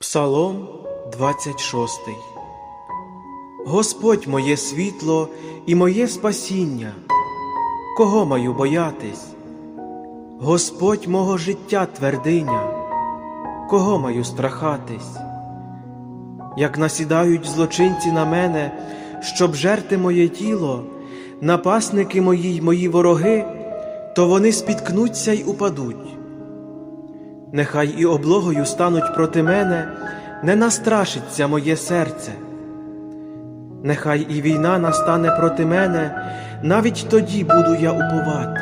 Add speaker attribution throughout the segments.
Speaker 1: Псалом 26 Господь моє світло і моє спасіння, кого маю боятись? Господь мого життя твердиня, кого маю страхатись? Як насідають злочинці на мене, щоб жерти моє тіло, напасники мої й мої вороги, то вони спіткнуться й упадуть. Нехай і облогою стануть проти мене, не настрашиться моє серце. Нехай і війна настане проти мене, навіть тоді буду я уповати.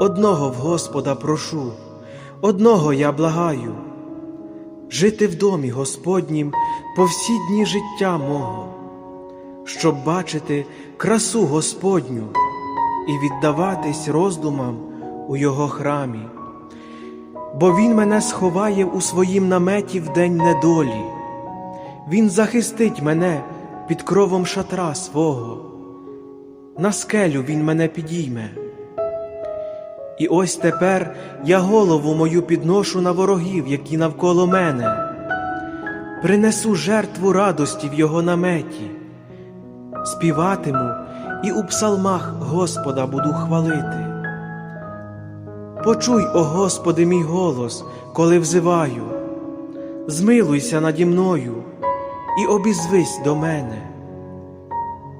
Speaker 1: Одного в Господа прошу, одного я благаю, жити в домі Господнім по всі дні життя мого, щоб бачити красу Господню і віддаватись роздумам у Його храмі бо Він мене сховає у своїм наметі в день недолі, Він захистить мене під кровом шатра свого, на скелю Він мене підійме. І ось тепер я голову мою підношу на ворогів, які навколо мене, принесу жертву радості в його наметі, співатиму і у псалмах Господа буду хвалити. Почуй, о Господи, мій голос, коли взиваю, змилуйся наді мною і обізвись до мене.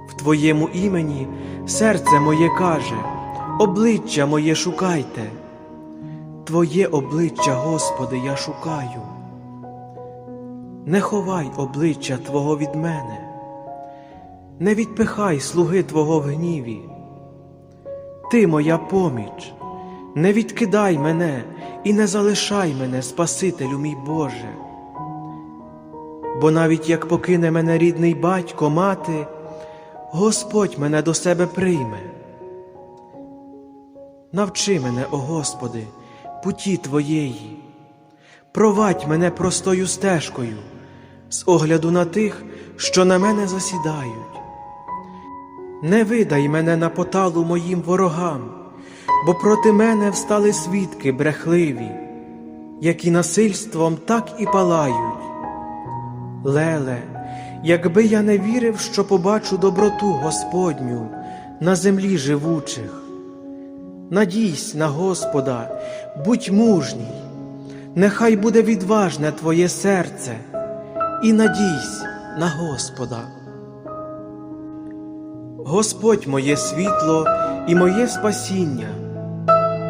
Speaker 1: В Твоєму імені серце моє каже, обличчя моє шукайте, Твоє обличчя, Господи, я шукаю. Не ховай обличчя Твого від мене, не відпихай слуги Твого в гніві. Ти моя поміч. Не відкидай мене і не залишай мене, Спасителю мій Боже. Бо навіть як покине мене рідний батько, мати, Господь мене до себе прийме. Навчи мене, о Господи, путі Твоєї, провадь мене простою стежкою, з огляду на тих, що на мене засідають. Не видай мене на поталу моїм ворогам бо проти мене встали свідки брехливі, які насильством так і палають. Леле, якби я не вірив, що побачу доброту Господню на землі живучих. Надійсь на Господа, будь мужній, нехай буде відважне твоє серце, і надійсь на Господа. Господь моє світло і моє спасіння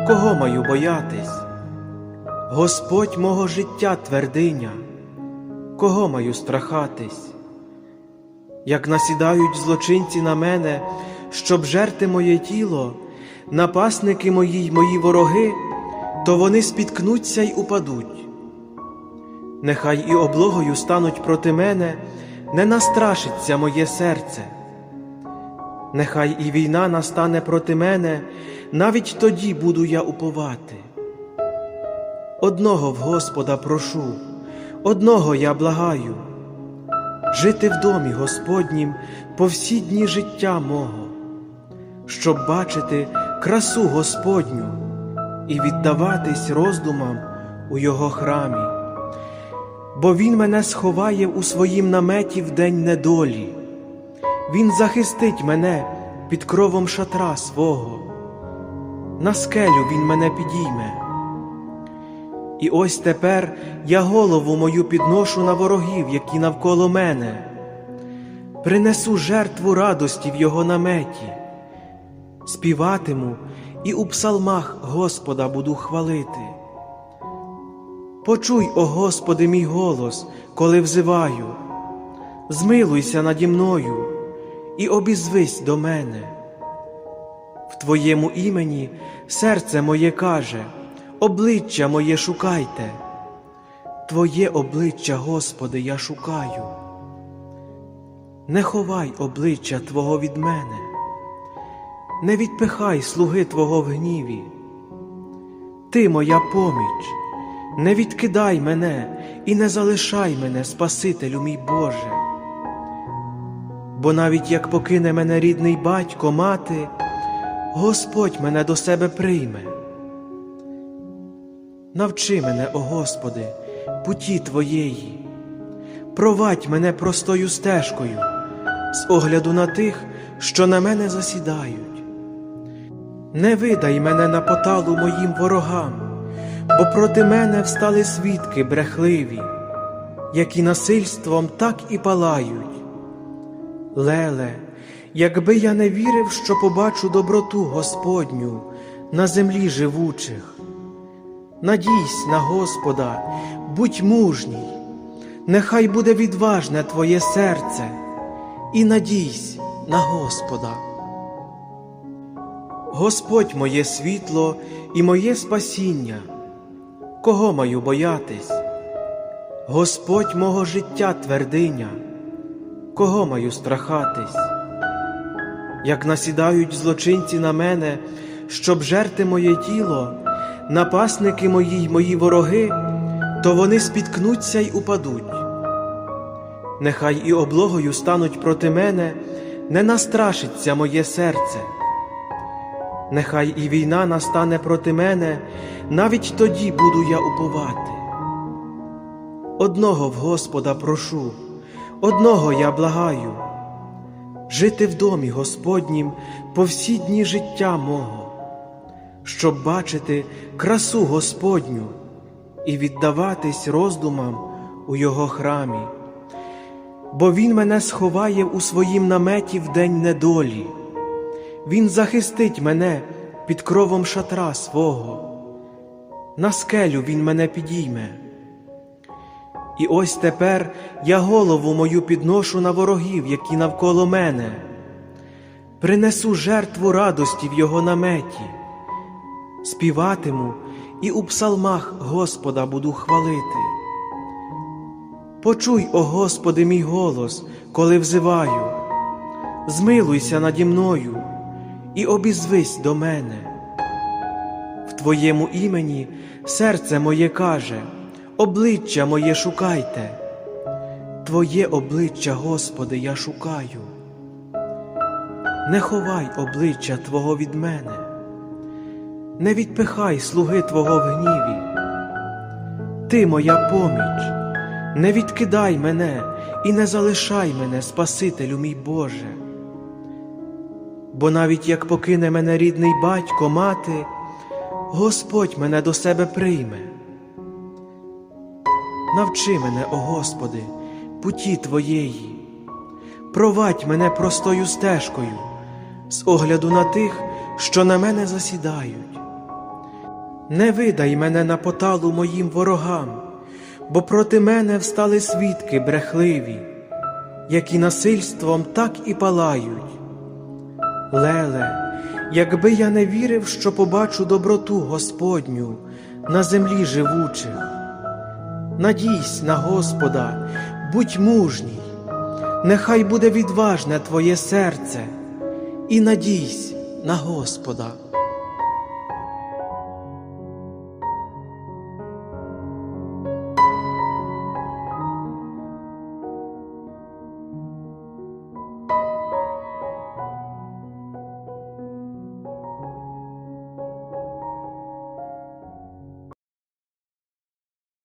Speaker 1: кого маю боятись? Господь мого життя твердиня, кого маю страхатись? Як насідають злочинці на мене, щоб жерти моє тіло, напасники мої й мої вороги, то вони спіткнуться й упадуть. Нехай і облогою стануть проти мене, не настрашиться моє серце. Нехай і війна настане проти мене, навіть тоді буду я уповати. Одного в Господа прошу, одного я благаю, жити в домі Господнім по всі дні життя мого, щоб бачити красу Господню і віддаватись роздумам у Його храмі, бо Він мене сховає у своїм наметі в день недолі. Він захистить мене під кровом шатра свого, на скелю він мене підійме. І ось тепер я голову мою підношу на ворогів, які навколо мене, принесу жертву радості в його наметі, співатиму і у псалмах Господа буду хвалити. Почуй, о Господи, мій голос, коли взиваю, змилуйся наді мною і обізвись до мене. В Твоєму імені серце моє каже, обличчя моє шукайте, Твоє обличчя, Господи, я шукаю. Не ховай обличчя Твого від мене, не відпихай слуги Твого в гніві. Ти моя поміч, не відкидай мене і не залишай мене, Спасителю мій Боже бо навіть як покине мене рідний батько, мати, Господь мене до себе прийме. Навчи мене, о Господи, путі Твоєї, провадь мене простою стежкою, з огляду на тих, що на мене засідають. Не видай мене на поталу моїм ворогам, бо проти мене встали свідки брехливі, які насильством так і палають. Леле, якби я не вірив, що побачу доброту Господню на землі живучих. Надійсь на Господа, будь мужній, нехай буде відважне твоє серце, і надійсь на Господа. Господь моє світло і моє спасіння, кого маю боятись? Господь мого життя твердиня, кого маю страхатись? Як насідають злочинці на мене, щоб жерти моє тіло, напасники мої й мої вороги, то вони спіткнуться й упадуть. Нехай і облогою стануть проти мене, не настрашиться моє серце. Нехай і війна настане проти мене, навіть тоді буду я уповати. Одного в Господа прошу, одного я благаю, жити в домі Господнім по всі дні життя мого, щоб бачити красу Господню і віддаватись роздумам у Його храмі, бо Він мене сховає у своїм наметі в день недолі. Він захистить мене під кровом шатра свого, на скелю він мене підійме. І ось тепер я голову мою підношу на ворогів, які навколо мене, принесу жертву радості в його наметі, співатиму і у псалмах Господа буду хвалити. Почуй, о Господи, мій голос, коли взиваю, змилуйся наді мною і обізвись до мене. В Твоєму імені серце моє каже, обличчя моє шукайте, Твоє обличчя, Господи, я шукаю. Не ховай обличчя Твого від мене, не відпихай слуги Твого в гніві. Ти моя поміч, не відкидай мене і не залишай мене, Спасителю мій Боже бо навіть як покине мене рідний батько, мати, Господь мене до себе прийме. Навчи мене, о Господи, путі Твоєї, провадь мене простою стежкою, з огляду на тих, що на мене засідають. Не видай мене на поталу моїм ворогам, бо проти мене встали свідки брехливі, які насильством так і палають. Леле, якби я не вірив, що побачу доброту Господню на землі живучих. Надійсь на Господа, будь мужній, нехай буде відважне твоє серце, і надійсь на Господа.